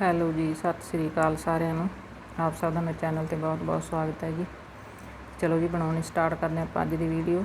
Hello ਜੀ, ਸਤਿ ਸ੍ਰੀ ਅਕਾਲ ਸਾਰਿਆਂ ਨੂੰ। ਆਪ ਸਭ ਦਾ ਮੇਰੇ ਚੈਨਲ ਤੇ ਬਹੁਤ-ਬਹੁਤ ਸਵਾਗਤ ਹੈ ਜੀ। ਚਲੋ ਜੀ, ਬਣਾਉਣੀ ਸਟਾਰਟ ਕਰਦੇ ਹਾਂ ਆਪਾਂ ਅੱਜ ਦੀ ਵੀਡੀਓ।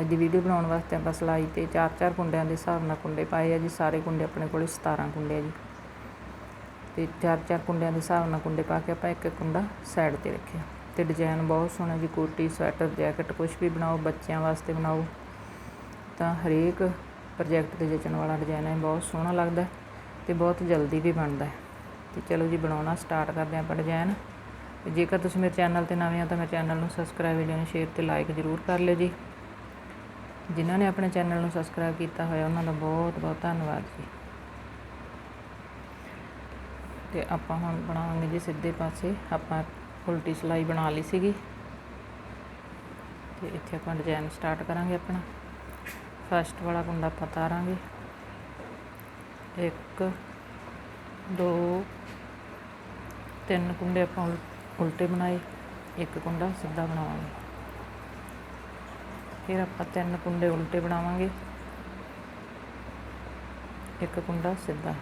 ਅੱਜ ਦੀ ਵੀਡੀਓ ਬਣਾਉਣ ਵਾਸਤੇ ਆਪਾਂ ਸਲਾਈ ਤੇ ਚਾਰ ਚਾਰ ਕੁੰਡਿਆਂ ਦੇ ਹਿਸਾਬ ਨਾਲ ਕੁੰਡੇ ਪਾਏ ਆ ਜੀ। ਸਾਰੇ ਕੁੰਡੇ ਆਪਣੇ ਕੋਲੇ 17 ਕੁੰਡੇ ਆ ਜੀ। ਤੇ ਚਾਰ ਚਾਰ ਕੁੰਡਿਆਂ ਦੇ ਹਿਸਾਬ ਨਾਲ ਕੁੰਡੇ ਪਾ ਕੇ ਆਪਾਂ ਇੱਕ ਇੱਕ ਕੁੰਡਾ ਸਾਈਡ ਤੇ ਰੱਖਿਆ। ਤੇ ਡਿਜ਼ਾਈਨ ਬਹੁਤ ਸੋਹਣਾ ਜੀ, ਕੋਟੀ, ਸਵੈਟਰ ਜੈਕਟ ਕੁਝ ਵੀ ਬਣਾਓ, ਬੱਚਿਆਂ ਵਾਸਤੇ ਬਣਾਓ। ਤਾਂ ਹਰੇਕ ਪ੍ਰੋਜੈਕਟ ਤੇ ਜਚਣ ਵਾਲਾ ਡਿਜ਼ਾਈਨ ਹੈ, ਬਹੁਤ ਸੋਹਣਾ ਲੱਗਦਾ। ਤੇ ਬਹੁਤ ਜਲਦੀ ਵੀ ਬਣਦਾ ਹੈ। ਤੇ ਚਲੋ ਜੀ, ਬਣਾਉਣਾ ਸਟਾਰਟ ਕਰਦੇ ਹਾਂ ਆਪਾਂ ਡਿਜ਼ਾਈਨ ਜੇਕਰ ਤੁਸੀਂ ਮੇਰੇ ਚੈਨਲ ਤੇ ਨਵੇਂ ਆ ਤਾਂ ਮੇਰੇ ਚੈਨਲ ਨੂੰ ਸਬਸਕ੍ਰਾਈਬ ਵੀਡੀਓ ਨੂੰ ਸ਼ੇਅਰ ਤੇ ਲਾਈਕ ਜ਼ਰੂਰ ਕਰ ਲਿਓ ਜੀ। ਜਿਨ੍ਹਾਂ ਨੇ ਆਪਣੇ ਚੈਨਲ ਨੂੰ ਸਬਸਕ੍ਰਾਈਬ ਕੀਤਾ ਹੋਇਆ, ਉਹਨਾਂ ਦਾ ਬਹੁਤ ਬਹੁਤ ਧੰਨਵਾਦ ਜੀ। ਤੇ ਆਪਾਂ ਹੁਣ ਬਣਾਵਾਂਗੇ ਜੀ ਸਿੱਧੇ ਪਾਸੇ। ਆਪਾਂ ਉਲਟੀ ਸਲਾਈ ਬਣਾ ਲਈ ਸੀਗੀ। ਤੇ ਇੱਥੇ ਆਪਾਂ ਡਿਜ਼ਾਈਨ ਸਟਾਰਟ ਕਰਾਂਗੇ ਆਪਣਾ। ਫਸਟ ਵਾਲਾ ਕੁੰਡਾ ਆਪਾਂ ਤਾਰਾਂਗੇ। ਇੱਕ, ਦੋ, ਤਿੰਨ ਕੁੰਡੇ ਆਪਾਂ ਉਲ- ਉਲਟੇ ਬਣਾਏ, ਇੱਕ ਕੁੰਡਾ ਸਿੱਧਾ ਬਣਾਵਾਂਗੇ। ਫਿਰ ਆਪਾਂ ਤਿੰਨ ਕੁੰਡੇ ਉਲਟੇ ਬਣਾਵਾਂਗੇ। ਇੱਕ ਕੁੰਡਾ ਸਿੱਧਾ,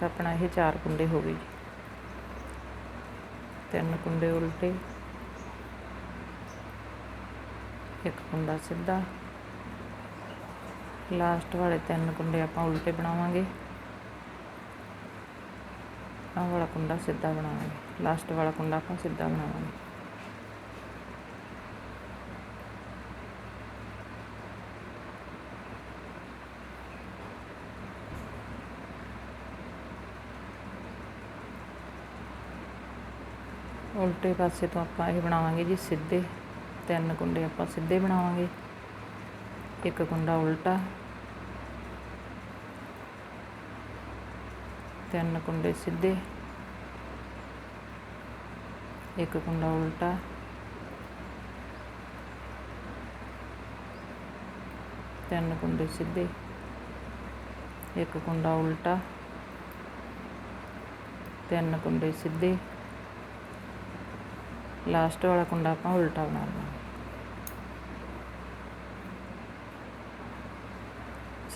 ਤਾਂ ਆਪਣਾ ਇਹ ਚਾਰ ਕੁੰਡੇ ਹੋ ਗਏ ਜੀ। ਤਿੰਨ ਕੁੰਡੇ ਉਲਟੇ, ਇੱਕ ਕੁੰਡਾ ਸਿੱਧਾ। ਲਾਸਟ ਵਾਲੇ ਤਿੰਨ ਕੁੰਡੇ ਆਪਾਂ ਉਲਟੇ ਬਣਾਵਾਂਗੇ। ਆਹ ਵਾਲਾ ਕੁੰਡਾ ਸਿੱਧਾ ਬਣਾਵਾਂਗੇ। ਲਾਸਟ ਵਾਲਾ ਕੁੰਡਾ ਆਪਾਂ ਸਿੱਧਾ ਬਣਾਵਾਂਗੇ। ਉਲਟੇ ਪਾਸੇ ਤੋਂ ਆਪਾਂ ਇਹ ਬਣਾਵਾਂਗੇ ਜੀ ਸਿੱਧੇ। ਤਿੰਨ ਕੁੰਡੇ ਆਪਾਂ ਸਿੱਧੇ ਬਣਾਵਾਂਗੇ। ਇੱਕ ਕੁੰਡਾ ਉਲਟਾ। ਤਿੰਨ ਕੁੰਡੇ ਸਿੱਧੇ ਇੱਕ ਕੁੰਡਾ ਉਲਟਾ ਤਿੰਨ ਕੁੰਡੇ ਸਿੱਧੇ ਇੱਕ ਕੁੰਡਾ ਉਲਟਾ ਤਿੰਨ ਕੁੰਡੇ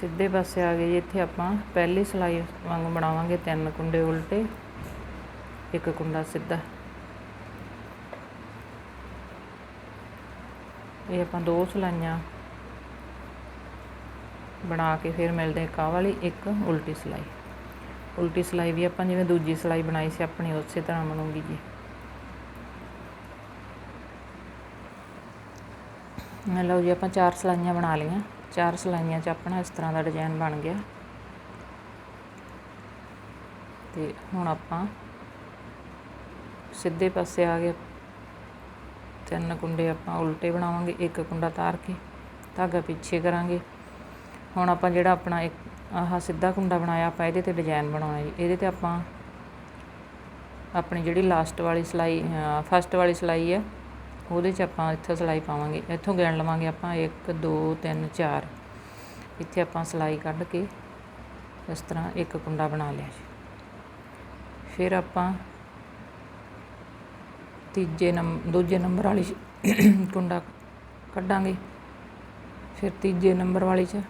ਸਿੱਧੇ ਪਾਸੇ ਆ ਗਏ ਜੀ, ਇੱਥੇ ਆਪਾਂ ਪਹਿਲੀ ਸਲਾਈ ਵਾਂਗ ਬਣਾਵਾਂਗੇ, ਤਿੰਨ ਕੁੰਡੇ ਉਲਟੇ, ਇੱਕ ਕੁੰਡਾ ਸਿੱਧਾ। ਇਹ ਆਪਾਂ ਦੋ ਸਲਾਈਆਂ ਬਣਾ ਕੇ ਫਿਰ ਮਿਲਦੇ ਇੱਕ ਵਾਲੀ, ਇੱਕ ਉਲਟੀ ਸਲਾਈ। ਉਲਟੀ ਸਲਾਈ ਵੀ ਆਪਾਂ ਜਿਵੇਂ ਦੂਜੀ ਸਲਾਈ ਬਣਾਈ ਸੀ, ਆਪਣੀ ਉਸੇ ਤਰ੍ਹਾਂ ਬਣੂਗੀ ਜੀ। ਲਓ ਜੀ, ਆਪਾਂ ਚਾਰ ਸਲਾਈਆਂ ਬਣਾ ਲਈਆਂ। ਚਾਰ ਸਲਾਈਆਂ 'ਚ ਆਪਣਾ ਇਸ ਤਰ੍ਹਾਂ ਦਾ ਡਿਜ਼ਾਈਨ ਬਣ ਗਿਆ। ਤੇ ਹੁਣ ਆਪਾਂ ਸਿੱਧੇ ਪਾਸੇ ਆ ਗਏ। ਤਿੰਨ ਕੁੰਡੇ ਆਪਾਂ ਉਲਟੇ ਬਣਾਵਾਂਗੇ, ਇੱਕ ਕੁੰਡਾ ਤਾਰ ਕੇ ਧਾਗਾ ਪਿੱਛੇ ਕਰਾਂਗੇ। ਹੁਣ ਆਪਾਂ ਜਿਹੜਾ ਆਪਣਾ ਇੱਕ ਆਹ ਸਿੱਧਾ ਕੁੰਡਾ ਬਣਾਇਆ, ਆਪਾਂ ਇਹਦੇ ਤੇ ਡਿਜ਼ਾਈਨ ਬਣਾਉਣਾ ਜੀ। ਇਹਦੇ ਤੇ ਆਪਾਂ ਆਪਣੀ ਜਿਹੜੀ ਲਾਸਟ ਵਾਲੀ ਸਲਾਈ ਫਸਟ ਵਾਲੀ ਸਲਾਈ ਹੈ ਉਹਦੇ 'ਚ ਆਪਾਂ ਇੱਥੋਂ ਸਿਲਾਈ ਪਾਵਾਂਗੇ। ਇੱਥੋਂ ਗਿਣ ਲਵਾਂਗੇ ਆਪਾਂ 1 2 3 4 ਇੱਥੇ ਆਪਾਂ ਸਿਲਾਈ ਕੱਢ ਕੇ ਇਸ ਤਰ੍ਹਾਂ ਇੱਕ ਕੁੰਡਾ ਬਣਾ ਲਿਆ ਜੀ। ਫਿਰ ਆਪਾਂ ਤੀਜੇ ਨੰਬਰ ਦੂਜੇ ਨੰਬਰ ਵਾਲੀ ਕੁੰਡਾ ਕੱਢਾਂਗੇ। ਫਿਰ ਤੀਜੇ ਨੰਬਰ ਵਾਲੀ 'ਚ।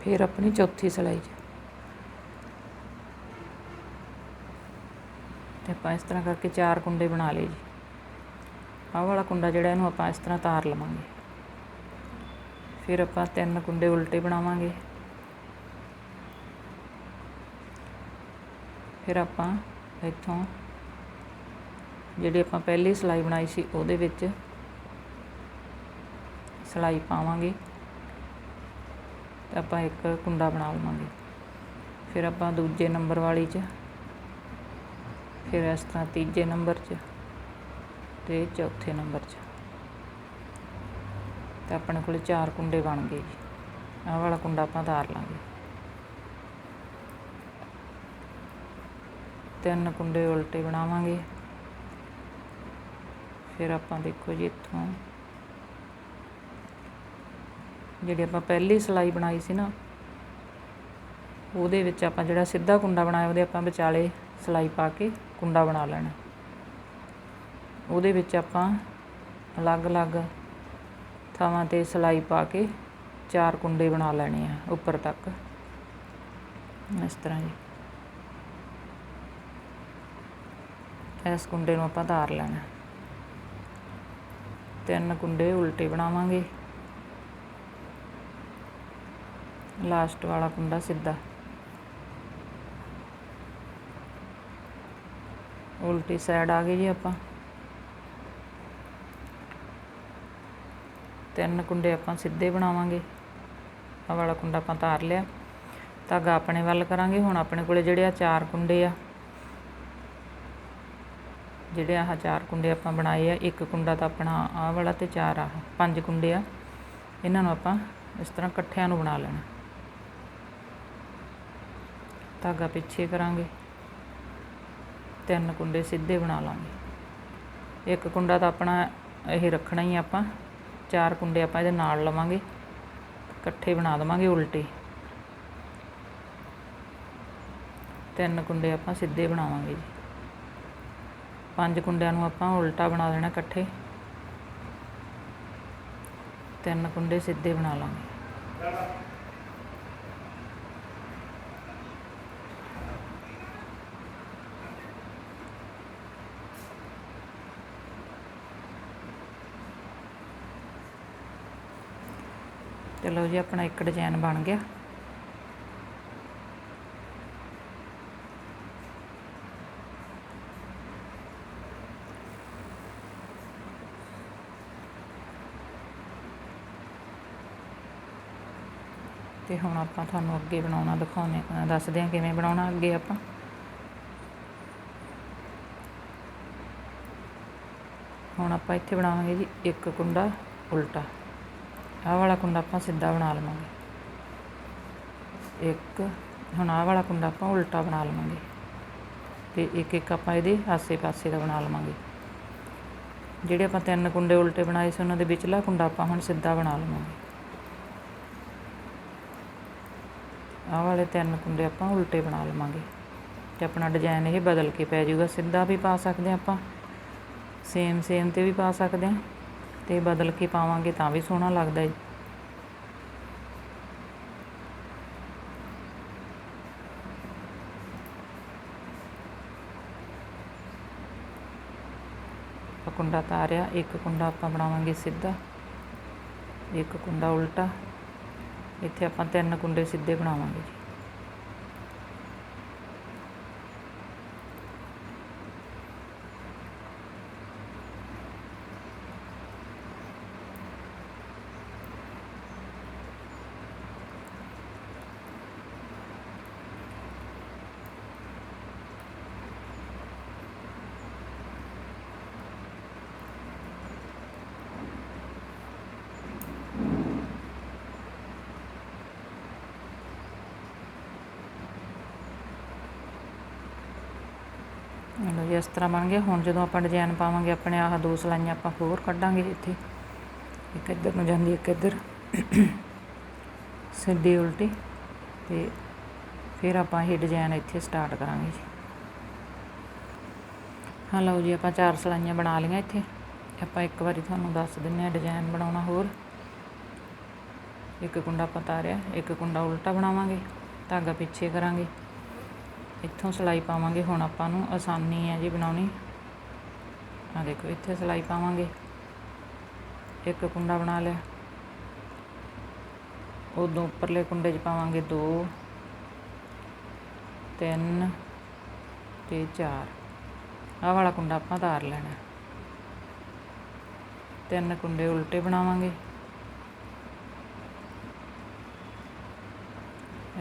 ਫਿਰ ਆਪਣੀ ਚੌਥੀ ਸਿਲਾਈ 'ਚ। ਤੇ ਆਪਾਂ ਇਸ ਤਰ੍ਹਾਂ ਕਰਕੇ ਚਾਰ ਕੁੰਡੇ ਬਣਾ ਲਏ ਜੀ। ਆਹ ਵਾਲਾ ਕੁੰਡਾ ਜਿਹੜਾ ਇਹਨੂੰ ਆਪਾਂ ਇਸ ਤਰ੍ਹਾਂ ਤਾਰ ਲਵਾਂਗੇ। ਫਿਰ ਆਪਾਂ ਤਿੰਨ ਕੁੰਡੇ ਉਲਟੇ ਬਣਾਵਾਂਗੇ। ਫਿਰ ਆਪਾਂ ਇੱਥੋਂ ਜਿਹੜੀ ਆਪਾਂ ਪਹਿਲੀ ਸਲਾਈ ਬਣਾਈ ਸੀ ਉਹਦੇ ਵਿੱਚ ਸਲਾਈ ਪਾਵਾਂਗੇ। ਤੇ ਆਪਾਂ ਇੱਕ ਕੁੰਡਾ ਬਣਾ ਲਵਾਂਗੇ। ਫਿਰ ਆਪਾਂ ਦੂਜੇ ਨੰਬਰ ਵਾਲੀ 'ਚ, ਫਿਰ ਇਸ ਤਰ੍ਹਾਂ ਤੀਜੇ ਨੰਬਰ 'ਚ। ਤੇ ਚੌਥੇ ਨੰਬਰ 'ਚ। ਤੇ ਆਪਣੇ ਕੋਲੇ ਚਾਰ ਕੁੰਡੇ ਬਣ ਗਏ ਜੀ। ਆਹ ਵਾਲਾ ਕੁੰਡਾ ਆਪਾਂ ਤਾਰ ਲਾਂਗੇ। ਤਿੰਨ ਕੁੰਡੇ ਉਲਟੇ ਬਣਾਵਾਂਗੇ। ਫਿਰ ਆਪਾਂ ਦੇਖੋ ਜੀ ਇੱਥੋਂ ਜਿਹੜੀ ਆਪਾਂ ਪਹਿਲੀ ਸਲਾਈ ਬਣਾਈ ਸੀ ਨਾ, ਉਹਦੇ ਵਿੱਚ ਆਪਾਂ ਜਿਹੜਾ ਸਿੱਧਾ ਕੁੰਡਾ ਬਣਾਇਆ, ਉਹਦੇ ਆਪਾਂ ਵਿਚਾਲੇ ਸਲਾਈ ਪਾ ਕੇ ਕੁੰਡਾ ਬਣਾ ਲੈਣਾ। ਉਹਦੇ ਵਿੱਚ ਆਪਾਂ ਅਲੱਗ-ਅਲੱਗ ਥਾਵਾਂ ਤੇ ਸਲਾਈ ਪਾ ਕੇ ਚਾਰ ਕੁੰਡੇ ਬਣਾ ਲੈਣੇ ਆ ਉੱਪਰ ਤੱਕ। ਇਸ ਤਰ੍ਹਾਂ ਜੀ। ਇਸ ਕੁੰਡੇ ਨੂੰ ਆਪਾਂ ਧਾਰ ਲੈਣਾ। ਤਿੰਨ ਕੁੰਡੇ ਉਲਟੇ ਬਣਾਵਾਂਗੇ। ਲਾਸਟ ਵਾਲਾ ਕੁੰਡਾ ਸਿੱਧਾ। ਉਲਟੀ ਸਾਈਡ ਆ ਗਏ ਜੀ ਆਪਾਂ। ਤਿੰਨ ਕੁੰਡੇ ਆਪਾਂ ਸਿੱਧੇ ਬਣਾਵਾਂਗੇ। ਆ ਵਾਲਾ ਕੁੰਡਾ ਆਪਾਂ ਤਾਰ ਲਿਆ। ਧਾਗਾ ਆਪਣੇ ਵੱਲ ਕਰਾਂਗੇ। ਹੁਣ ਆਪਣੇ ਕੋਲੇ ਜਿਹੜੇ ਆ ਚਾਰ ਕੁੰਡੇ ਆ, ਜਿਹੜੇ ਆਹ ਚਾਰ ਕੁੰਡੇ ਆਪਾਂ ਬਣਾਏ ਆ, ਇੱਕ ਕੁੰਡਾ ਤਾਂ ਆਪਣਾ ਆਹ ਵਾਲਾ ਤੇ ਚਾਰ ਆਹ ਪੰਜ ਕੁੰਡੇ ਆ। ਇਹਨਾਂ ਨੂੰ ਆਪਾਂ ਇਸ ਤਰ੍ਹਾਂ ਇਕੱਠਿਆਂ ਨੂੰ ਬਣਾ ਲੈਣਾ। ਧਾਗਾ ਪਿੱਛੇ ਕਰਾਂਗੇ। ਤਿੰਨ ਕੁੰਡੇ ਸਿੱਧੇ ਬਣਾ ਲਾਂਗੇ। ਇੱਕ ਕੁੰਡਾ ਤਾਂ ਆਪਣਾ ਇਹ ਰੱਖਣਾ ਹੀ ਆਪਾਂ। ਚਾਰ ਕੁੰਡੇ ਆਪਾਂ ਇਹਦੇ ਨਾਲ ਲਵਾਂਗੇ। ਇਕੱਠੇ ਬਣਾ ਦਵਾਂਗੇ ਉਲਟੇ। ਤਿੰਨ ਕੁੰਡੇ ਆਪਾਂ ਸਿੱਧੇ ਬਣਾਵਾਂਗੇ ਜੀ। ਪੰਜ ਕੁੰਡਿਆਂ ਨੂੰ ਆਪਾਂ ਉਲਟਾ ਬਣਾ ਦੇਣਾ ਇਕੱਠੇ। ਤਿੰਨ ਕੁੰਡੇ ਸਿੱਧੇ ਬਣਾ ਲਾਂਗੇ। ਚਲੋ ਜੀ ਆਪਣਾ ਇੱਕ ਡਿਜ਼ਾਈਨ ਬਣ ਗਿਆ। ਤੇ ਹੁਣ ਆਪਾਂ ਤੁਹਾਨੂੰ ਅੱਗੇ ਬਣਾਉਣਾ ਦਿਖਾਉਣੇ ਅ, ਦੱਸਦੇ ਹਾਂ ਕਿਵੇਂ ਬਣਾਉਣਾ ਅੱਗੇ ਆਪਾਂ। ਹੁਣ ਆਪਾਂ ਇੱਥੇ ਬਣਾਵਾਂਗੇ ਜੀ ਇੱਕ ਕੁੰਡਾ ਉਲਟਾ। ਆਹ ਵਾਲਾ ਕੁੰਡਾ ਆਪਾਂ ਸਿੱਧਾ ਬਣਾ ਲਵਾਂਗੇ। ਇੱਕ, ਹੁਣ ਆਹ ਵਾਲਾ ਕੁੰਡਾ ਆਪਾਂ ਉਲਟਾ ਬਣਾ ਲਵਾਂਗੇ। ਤੇ ਇੱਕ ਇੱਕ ਆਪਾਂ ਇਹਦੇ ਆਸੇ-ਪਾਸੇ ਦਾ ਬਣਾ ਲਵਾਂਗੇ। ਜਿਹੜੇ ਆਪਾਂ ਤਿੰਨ ਕੁੰਡੇ ਉਲਟੇ ਬਣਾਏ ਸੀ, ਉਹਨਾਂ ਦੇ ਵਿਚਲਾ ਕੁੰਡਾ ਆਪਾਂ ਹੁਣ ਸਿੱਧਾ ਬਣਾ ਲਵਾਂਗੇ। ਆਹ ਵਾਲੇ ਤਿੰਨ ਕੁੰਡੇ ਆਪਾਂ ਉਲਟੇ ਬਣਾ ਲਵਾਂਗੇ। ਤੇ ਆਪਣਾ ਡਿਜ਼ਾਈਨ ਇਹ ਬਦਲ ਕੇ ਪੈ ਜਾਊਗਾ। ਸਿੱਧਾ ਵੀ ਪਾ ਸਕਦੇ ਹਾਂ ਆਪਾਂ। ਸੇਮ ਸੇਮ ਤੇ ਵੀ ਪਾ ਸਕਦੇ ਹਾਂ। ਤੇ ਬਦਲ ਕੇ ਪਾਵਾਂਗੇ ਤਾਂ ਵੀ ਸੋਹਣਾ ਲੱਗਦਾ ਹੈ ਕੁੰਡਾ ਤਾਰਿਆ, ਇੱਕ ਕੁੰਡਾ ਆਪਾਂ ਬਣਾਵਾਂਗੇ ਸਿੱਧਾ, ਇੱਕ ਕੁੰਡਾ ਉਲਟਾ। ਇੱਥੇ ਆਪਾਂ ਤਿੰਨ ਕੁੰਡੇ ਸਿੱਧੇ ਬਣਾਵਾਂਗੇ ਜੀ। ਲਓ ਇਸ ਤਰ੍ਹਾਂ ਬਣ ਗਿਆ ਹੁਣ ਜਦੋਂ ਆਪਾਂ ਡਿਜ਼ਾਈਨ ਪਾਵਾਂਗੇ, ਆਪਣੇ ਆਹ ਦੋ ਸਲਾਈਆਂ ਆਪਾਂ ਹੋਰ ਕੱਢਾਂਗੇ ਇੱਥੇ। ਇੱਕ ਇੱਧਰ ਨੂੰ ਜਾਂਦੀ, ਇੱਕ ਇੱਧਰ। ਸਿੱਧੀ ਉਲਟੀ। ਤੇ ਫਿਰ ਆਪਾਂ ਇਹ ਡਿਜ਼ਾਈਨ ਇੱਥੇ ਸਟਾਰਟ ਕਰਾਂਗੇ ਜੀ। ਹਾਂ, ਲਓ ਜੀ, ਆਪਾਂ ਚਾਰ ਸਲਾਈਆਂ ਬਣਾ ਲਈਆਂ ਇੱਥੇ। ਆਪਾਂ ਇੱਕ ਵਾਰੀ ਤੁਹਾਨੂੰ ਦੱਸ ਦਿੰਨੇ ਆ ਡਿਜ਼ਾਈਨ ਬਣਾਉਣਾ ਹੋਰ। ਇੱਕ ਕੁੰਡਾ ਆਪਾਂ ਤਾਰਿਆ, ਇੱਕ ਕੁੰਡਾ ਉਲਟਾ ਬਣਾਵਾਂਗੇ। ਧਾਗਾ ਪਿੱਛੇ ਕਰਾਂਗੇ। ਇੱਥੋਂ ਸਿਲਾਈ ਪਾਵਾਂਗੇ, ਹੁਣ ਆਪਾਂ ਨੂੰ ਆਸਾਨੀ ਹੈ ਜੀ ਬਣਾਉਣੀ। ਆ ਦੇਖੋ, ਇੱਥੇ ਸਿਲਾਈ ਪਾਵਾਂਗੇ। ਇੱਕ ਕੁੰਡਾ ਬਣਾ ਲਿਆ। ਉਦੋਂ ਉੱਪਰਲੇ ਕੁੰਡੇ 'ਚ ਪਾਵਾਂਗੇ 2 3 ਤੇ 4 ਆਹ ਵਾਲਾ ਕੁੰਡਾ ਆਪਾਂ ਧਾਰ ਲੈਣਾ। ਤਿੰਨ ਕੁੰਡੇ ਉਲਟੇ ਬਣਾਵਾਂਗੇ।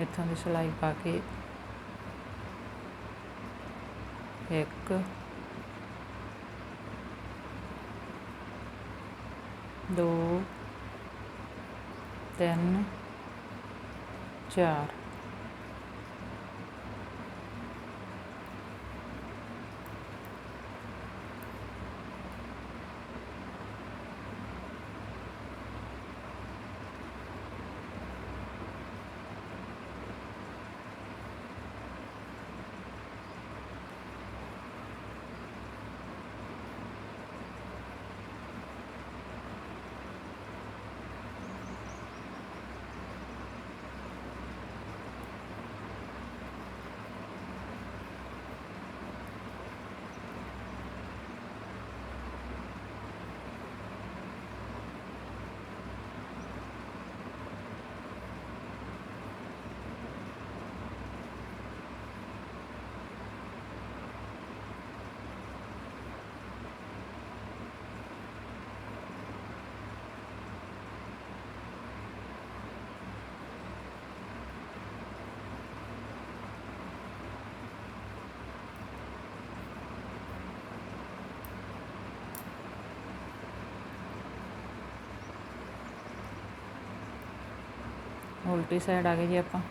ਇੱਥੋਂ ਦੀ ਸਿਲਾਈ ਪਾ ਕੇ ਇੱਕ। ਦੋ। ਤਿੰਨ। ਚਾਰ। ਉਲਟੀ ਸਾਈਡ ਆ ਗਏ ਜੀ ਆਪਾਂ।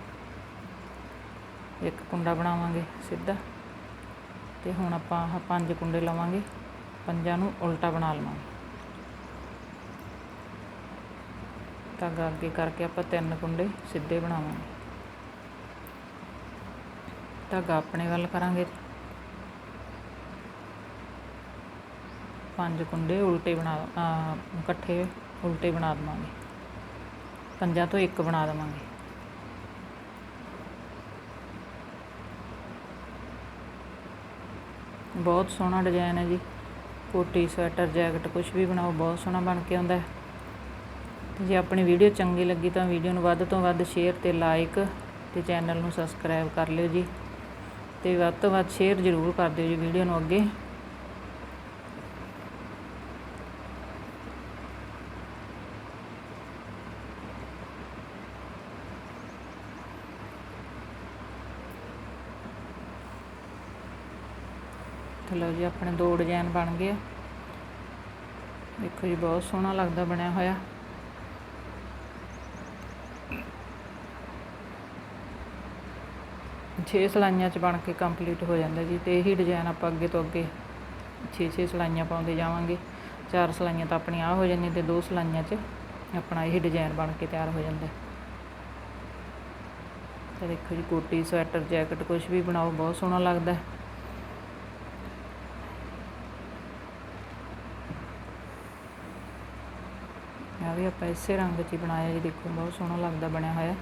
ਇੱਕ ਕੁੰਡਾ ਬਣਾਵਾਂਗੇ ਸਿੱਧਾ ਤੇ ਹੁਣ ਆਪਾਂ ਆਹ ਪੰਜ ਕੁੰਡੇ ਲਵਾਂਗੇ। ਪੰਜਾਂ ਨੂੰ ਉਲਟਾ ਬਣਾ ਲਵਾਂਗੇ। ਧਾਗਾ ਅੱਗੇ ਕਰਕੇ ਆਪਾਂ ਤਿੰਨ ਕੁੰਡੇ ਸਿੱਧੇ ਬਣਾਵਾਂਗੇ। ਧਾਗਾ ਆਪਣੇ ਵੱਲ ਕਰਾਂਗੇ। ਪੰਜ ਕੁੰਡੇ ਉਲਟੇ ਬਣਾ ਇਕੱਠੇ ਉਲਟੇ ਬਣਾ ਦੇਵਾਂਗੇ। ਪੰਜਾਂ ਤੋਂ ਇੱਕ ਬਣਾ ਦੇਵਾਂਗੇ। ਬਹੁਤ ਸੋਹਣਾ ਡਿਜ਼ਾਈਨ ਹੈ ਜੀ। ਕੋਟੀ, ਸਵੈਟਰ, ਜੈਕਟ ਕੁਝ ਵੀ ਬਣਾਓ, ਬਹੁਤ ਸੋਹਣਾ ਬਣ ਕੇ ਆਉਂਦਾ ਹੈ। ਜੇ ਆਪਣੀ ਵੀਡੀਓ ਚੰਗੀ ਲੱਗੀ ਤਾਂ ਵੀਡੀਓ ਨੂੰ ਵੱਧ ਤੋਂ ਵੱਧ ਸ਼ੇਅਰ ਤੇ ਲਾਈਕ ਤੇ ਚੈਨਲ ਨੂੰ ਸਬਸਕ੍ਰਾਈਬ ਕਰ ਲਿਓ ਜੀ। ਤੇ ਵੱਧ ਤੋਂ ਵੱਧ ਸ਼ੇਅਰ ਜ਼ਰੂਰ ਕਰ ਦਿਓ ਜੀ ਵੀਡੀਓ ਨੂੰ ਅੱਗੇ। ਜੀ, ਆਪਣੇ ਦੋ ਡਿਜ਼ਾਈਨ ਬਣ ਗਏ ਦੇਖੋ ਜੀ, ਬਹੁਤ ਸੋਹਣਾ ਲੱਗਦਾ ਬਣਿਆ ਹੋਇਆ। ਛੇ ਸਲਾਈਆਂ ਚ ਬਣ ਕੇ ਕੰਪਲੀਟ ਹੋ ਜਾਂਦਾ ਜੀ ਤੇ ਇਹੀ ਡਿਜ਼ਾਈਨ ਆਪਾਂ ਅੱਗੇ ਤੋਂ ਅੱਗੇ ਛੇ ਛੇ ਸਲਾਈਆਂ ਪਾਉਂਦੇ ਜਾਵਾਂਗੇ। ਚਾਰ ਸਲਾਈਆਂ ਤਾਂ ਆਪਣੀਆਂ ਆ ਹੋ ਜਾਂਦੀਆਂ ਤੇ ਦੋ ਸਲਾਈਆਂ 'ਚ ਆਪਣਾ ਇਹ ਡਿਜ਼ਾਈਨ ਬਣ ਕੇ ਤਿਆਰ ਹੋ ਜਾਂਦਾ। ਤੇ ਦੇਖੋ ਜੀ, ਕੋਟੀ, ਸਵੈਟਰ, ਜੈਕਟ ਕੁਝ ਵੀ ਬਣਾਓ, ਬਹੁਤ ਸੋਹਣਾ ਲੱਗਦਾ। ਵੀ ਆਪਾਂ ਇਸੇ ਰੰਗ 'ਚ ਹੀ ਬਣਾਇਆ ਜੀ। ਦੇਖੋ ਬਹੁਤ ਸੋਹਣਾ ਲੱਗਦਾ ਬਣਿਆ ਹੋਇਆ।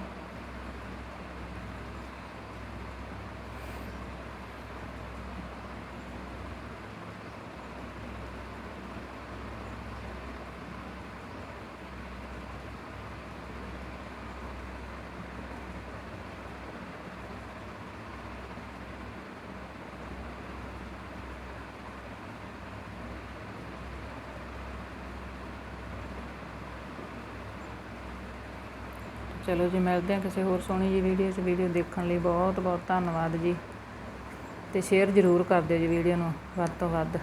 ਚਲੋ ਜੀ, ਮਿਲਦੇ ਹਾਂ ਕਿਸੇ ਹੋਰ ਸੋਹਣੀ ਜੀ ਵੀਡੀਓ 'ਚ ਵੀਡੀਓ ਦੇਖਣ ਲਈ। ਬਹੁਤ ਬਹੁਤ ਧੰਨਵਾਦ ਜੀ। ਤੇ ਸ਼ੇਅਰ ਜ਼ਰੂਰ ਕਰ ਦਿਓ ਜੀ ਵੀਡੀਓ ਨੂੰ, ਵੱਧ ਤੋਂ ਵੱਧ।